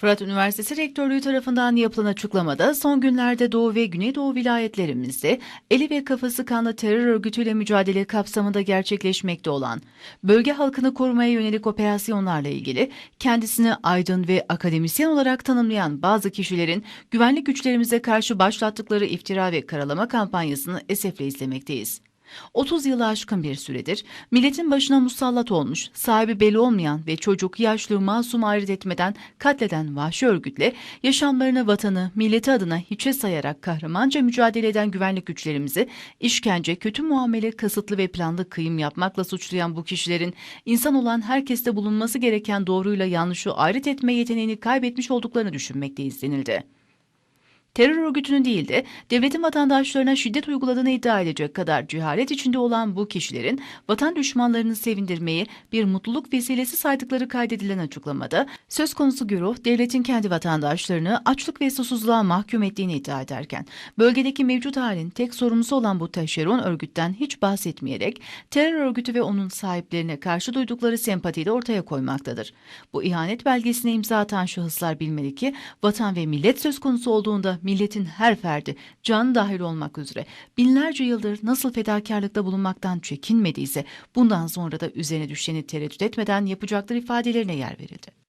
Fırat Üniversitesi Rektörlüğü tarafından yapılan açıklamada son günlerde Doğu ve Güneydoğu vilayetlerimizde eli ve kafası kanlı terör örgütüyle mücadele kapsamında gerçekleşmekte olan bölge halkını korumaya yönelik operasyonlarla ilgili kendisini aydın ve akademisyen olarak tanımlayan bazı kişilerin güvenlik güçlerimize karşı başlattıkları iftira ve karalama kampanyasını esefle izlemekteyiz. 30 yılı aşkın bir süredir milletin başına musallat olmuş, sahibi belli olmayan ve çocuk, yaşlı, masum ayrıt etmeden katleden vahşi örgütle yaşamlarını vatanı, milleti adına hiçe sayarak kahramanca mücadele eden güvenlik güçlerimizi işkence, kötü muamele, kasıtlı ve planlı kıyım yapmakla suçlayan bu kişilerin insan olan herkeste bulunması gereken doğruyla yanlışı ayrıt etme yeteneğini kaybetmiş olduklarını düşünmekteyiz denildi terör örgütünün değil de devletin vatandaşlarına şiddet uyguladığını iddia edecek kadar cehalet içinde olan bu kişilerin vatan düşmanlarını sevindirmeyi bir mutluluk vesilesi saydıkları kaydedilen açıklamada söz konusu güruh devletin kendi vatandaşlarını açlık ve susuzluğa mahkum ettiğini iddia ederken bölgedeki mevcut halin tek sorumlusu olan bu taşeron örgütten hiç bahsetmeyerek terör örgütü ve onun sahiplerine karşı duydukları sempatiyi de ortaya koymaktadır. Bu ihanet belgesine imza atan şahıslar bilmeli ki vatan ve millet söz konusu olduğunda milletin her ferdi, can dahil olmak üzere binlerce yıldır nasıl fedakarlıkta bulunmaktan çekinmediyse bundan sonra da üzerine düşeni tereddüt etmeden yapacakları ifadelerine yer verildi.